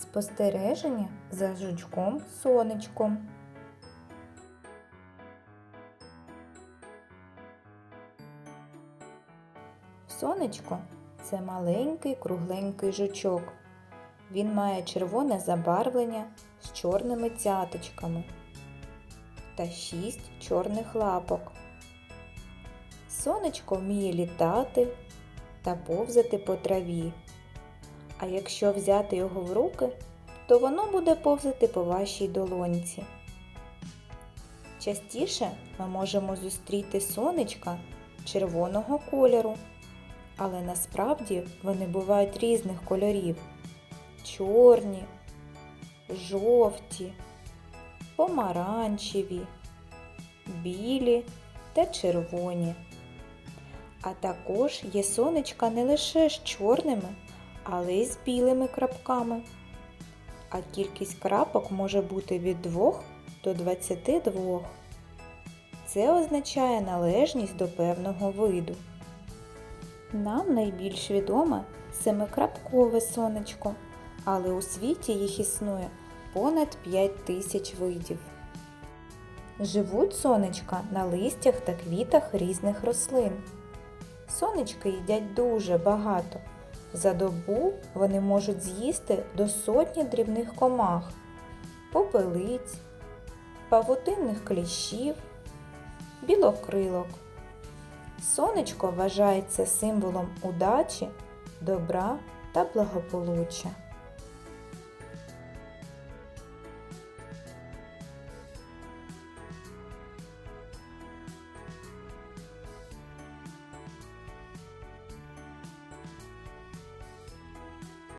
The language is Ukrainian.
Спостереження за жучком сонечком. Сонечко це маленький кругленький жучок. Він має червоне забарвлення з чорними цяточками та шість чорних лапок. Сонечко вміє літати та повзати по траві. А якщо взяти його в руки, то воно буде повзати по вашій долоньці. Частіше ми можемо зустріти сонечка червоного кольору, але насправді вони бувають різних кольорів: чорні, жовті, помаранчеві, білі та червоні. А також є сонечка не лише з чорними, але й з білими крапками. А кількість крапок може бути від 2 до 22. Це означає належність до певного виду. Нам найбільш відоме семикрапкове сонечко, але у світі їх існує понад 5 тисяч видів. Живуть сонечка на листях та квітах різних рослин. Сонечки їдять дуже багато. За добу вони можуть з'їсти до сотні дрібних комах, попелиць, павутинних кліщів, білокрилок. Сонечко вважається символом удачі, добра та благополуччя.